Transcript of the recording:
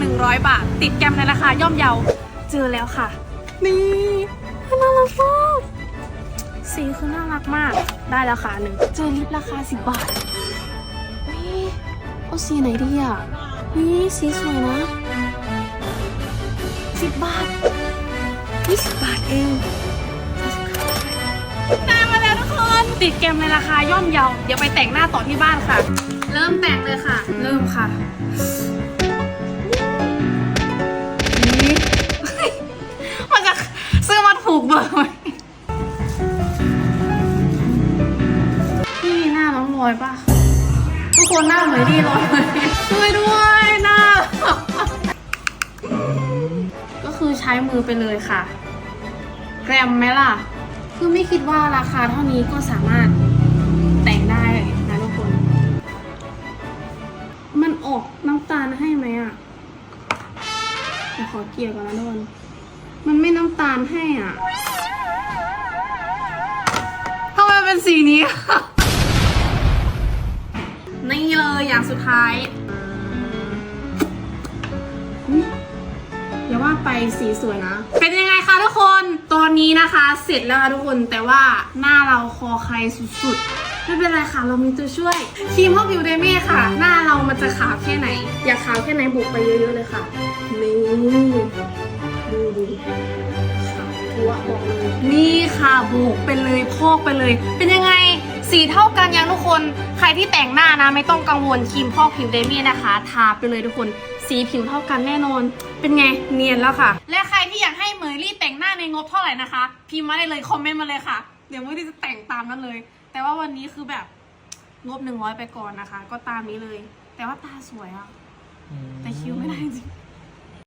100 บาท ติดแกมในราคาย่อมเยา เจอแล้วค่ะ นี่น่ารักมากสีคือน่ารักมาก ได้แล้วค่ะหนึ่งเจอลิปราคา 10 บาทนี่เอาสีไหนดีอะนี่สีสวยนะ10บาท20บาทเองได้มาแล้วทุกคน ติดเกมในราคาย่อมเยา เดี๋ยวไปแต่งหน้าต่อที่บ้านค่ะ เริ่มแต่งเลยค่ะ เริ่มค่ะ ลอยปะทุกคนหน้าเหมือนดีลอยไหมช่วยด้วยหน้า ก็คือใช้มือไปเลยค่ะ แกรมไหมล่ะ คือไม่คิดว่าราคาเท่านี้ก็สามารถแต่งได้นะทุกคน มันออกน้ำตาลให้ไหมอะเดี๋ยวขอเกี่ยวกันนะทุกคนมันไม่น้ำตาลให้อะทำไมเป็นสีนี้อะ นี่เลยอย่างสุดท้ายอุ๊ยอย่าว่าไปสีสวยนะ เป็นยังไงคะทุกคนตอนนี้นะคะเสร็จแล้วค่ะทุกคนแต่ว่าหน้าเราคอใครสุดๆ ไม่เป็นไรค่ะ เรามีตัวช่วยครีมพอกผิวเดเม่ค่ะ หน้าเรามันจะขาวแค่ไหน อยากขาวแค่ไหนบุกไปเยอะๆเลยค่ะนี่ดูดูขาวทั่วบอกเลยนี่ค่ะบุกไปเลยพอกไปเลย เป็นยังไง สีเท่ากันยังทุกคน ใครที่แต่งหน้านะไม่ต้องกังวลครีมพอกผิวเดมี่นะคะ ทาไปเลยทุกคน สีผิวเท่ากันแน่นอน เป็นไงเนียนแล้วค่ะ และใครที่อยากให้เหมยลี่แต่งหน้าในงบเท่าไหร่นะคะ พิมพ์มาได้เลยคอมเมนต์มาเลยค่ะ เดี๋ยวเมยลี่จะแต่งตามนั้นเลย แต่ว่าวันนี้คือแบบงบหนึ่งร้อยไปก่อนนะคะ ก็ตามนี้เลย แต่ว่าตาสวยอะแต่คิ้วไม่ได้จริง